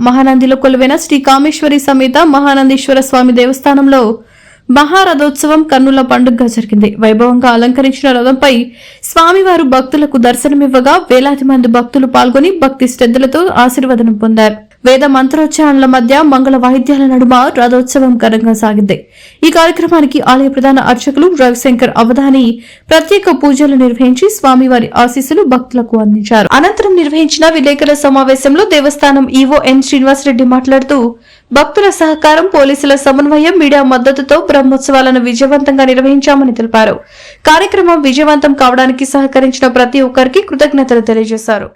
మహానందిలో కొలువైన శ్రీ కామేశ్వరి సమేత మహానందీశ్వర స్వామి దేవస్థానంలో మహారథోత్సవం కన్నుల పండుగగా జరిగింది. వైభవంగా అలంకరించిన రథంపై స్వామివారు భక్తులకు దర్శనమివ్వగా వేలాది మంది భక్తులు పాల్గొని భక్తి శ్రద్ధలతో ఆశీర్వదనం పొందారు. వేద మంత్రోచ్చారణల మధ్య మంగళ వాయిద్యాల నడుమ రథోత్సవం ఘనంగా సాగింది. ఈ కార్యక్రమానికి ఆలయ ప్రధాన అర్చకులు రవిశంకర్ అవధాని ప్రత్యేక పూజలు నిర్వహించి స్వామివారి ఆశీస్సులు భక్తులకు అందించారు. అనంతరం నిర్వహించిన విలేకరుల సమావేశంలో దేవస్థానం ఈవో ఎన్ శ్రీనివాసరెడ్డి మాట్లాడుతూ భక్తుల సహకారం పోలీసుల సమన్వయం మీడియా మద్దతుతో బ్రహ్మోత్సవాలను విజయవంతంగా నిర్వహించామని తెలిపారు. కార్యక్రమం విజయవంతం కావడానికి సహకరించిన ప్రతి ఒక్కరికి కృతజ్ఞతలు తెలియజేశారు.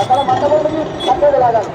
అక్కడ మండపం కట్టేది లాగాలి.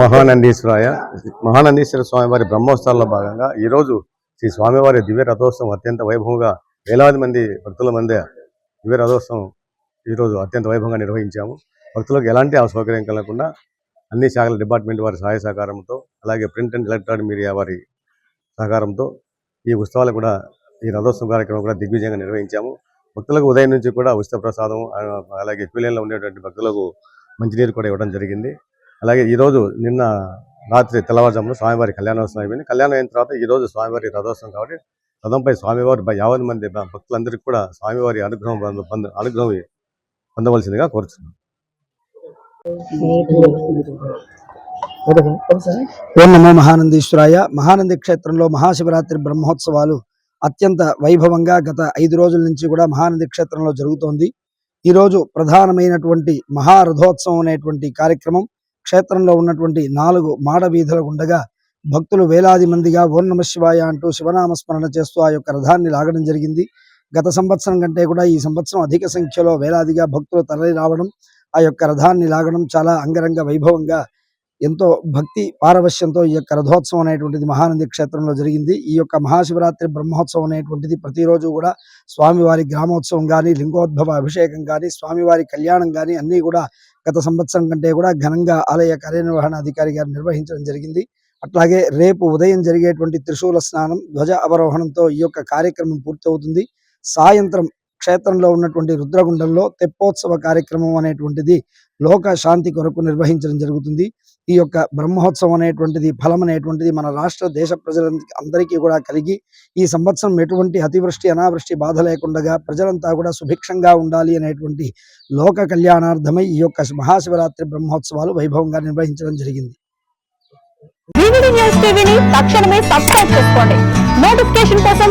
మహానందీశ్వరాయ. మహానందీశ్వర స్వామివారి బ్రహ్మోత్సవాల్లో భాగంగా ఈరోజు శ్రీ స్వామివారి దివ్య రథోత్సవం అత్యంత వైభవంగా వేలాది మంది భక్తుల మంది దివ్య రథోత్సవం ఈరోజు అత్యంత వైభవంగా నిర్వహించాము. భక్తులకు ఎలాంటి అసౌకర్యం కలగకుండా అన్ని శాఖల డిపార్ట్మెంట్ వారి సహాయ సహకారంతో అలాగే ప్రింట్ అండ్ ఎలక్ట్రానిక్ మీడియా వారి సహకారంతో ఈ ఉత్సవాలు కూడా ఈ రథోత్సవ కార్యక్రమం కూడా దిగ్విజయంగా నిర్వహించాము. భక్తులకు ఉదయం నుంచి కూడా ఉచిత ప్రసాదం అలాగే క్యూలైన్లో ఉండేటువంటి భక్తులకు మంచినీరు కూడా ఇవ్వడం జరిగింది. అలాగే ఈరోజు నిన్న రాత్రి తెల్లవారుజామున స్వామివారి కళ్యాణోత్సవం అయిపోయింది. కళ్యాణం అయిన తర్వాత ఈ రోజు స్వామివారి రథోత్సవం కాబట్టి రథంపై స్వామివారి యావై మంది భక్తులందరికీ కూడా స్వామివారి అనుగ్రహం అనుగ్రహం పొందవలసిందిగా కోరుతున్నాను ఓం నమో మహానందీశ్వరాయ. మహానంది క్షేత్రంలో మహాశివరాత్రి బ్రహ్మోత్సవాలు అత్యంత వైభవంగా గత ఐదు రోజుల నుంచి కూడా మహానంది క్షేత్రంలో జరుగుతోంది. ఈ రోజు ప్రధానమైనటువంటి మహారథోత్సవం అనేటువంటి కార్యక్రమం క్షేత్రంలో ఉన్నటువంటి నాలుగు మాడ వీధుల గుండగా భక్తులు వేలాది మందిగా ఓం నమ శివాయ అంటూ శివనామస్మరణ చేస్తూ ఆ యొక్క రథాన్ని లాగడం జరిగింది. గత సంవత్సరం కంటే కూడా ఈ సంవత్సరం అధిక సంఖ్యలో వేలాదిగా భక్తులు తరలి రావడం ఆ యొక్క రథాన్ని లాగడం చాలా అంగరంగ వైభవంగా ఎంతో భక్తి పారవశ్యంతో ఈ యొక్క రథోత్సవం అనేటువంటిది మహానంది క్షేత్రంలో జరిగింది. ఈ యొక్క మహాశివరాత్రి బ్రహ్మోత్సవం అనేటువంటిది ప్రతిరోజు కూడా స్వామివారి గ్రామోత్సవం కానీ లింగోద్భవ అభిషేకం కానీ స్వామివారి కళ్యాణం కానీ అన్నీ కూడా గత సంవత్సరం కంటే కూడా ఘనంగా ఆలయ కార్యనిర్వహణ అధికారి గారు నిర్వహించడం జరిగింది. అట్లాగే రేపు ఉదయం జరిగేటువంటి త్రిశూల స్నానం ధ్వజ అవరోహణంతో ఈ యొక్క కార్యక్రమం పూర్తవుతుంది. సాయంత్రం క్షేత్రంలో ఉన్నటువంటి రుద్రగుండంలో తెప్పోత్సవ కార్యక్రమం అనేటువంటిది లోక శాంతి కొరకు నిర్వహించడం జరుగుతుంది. ఈ యొక్క బ్రహ్మోత్సవం అనేటువంటిది ఫలం అనేటువంటిది మన రాష్ట్ర దేశ ప్రజలందరికీ అందరికీ కూడా కలిగి ఈ సంవత్సరం ఎటువంటి అతివృష్టి అనావృష్టి బాధ లేకుండా ప్రజలంతా కూడా సుభిక్షంగా ఉండాలి అనేటువంటి లోక కళ్యాణార్థమై ఈ యొక్క మహాశివరాత్రి బ్రహ్మోత్సవాలు వైభవంగా నిర్వహించడం జరిగింది. న్యూస్ టీవీని తక్షణమే సబ్స్క్రైబ్ చేసుకోండి. నోటిఫికేషన్ కోసం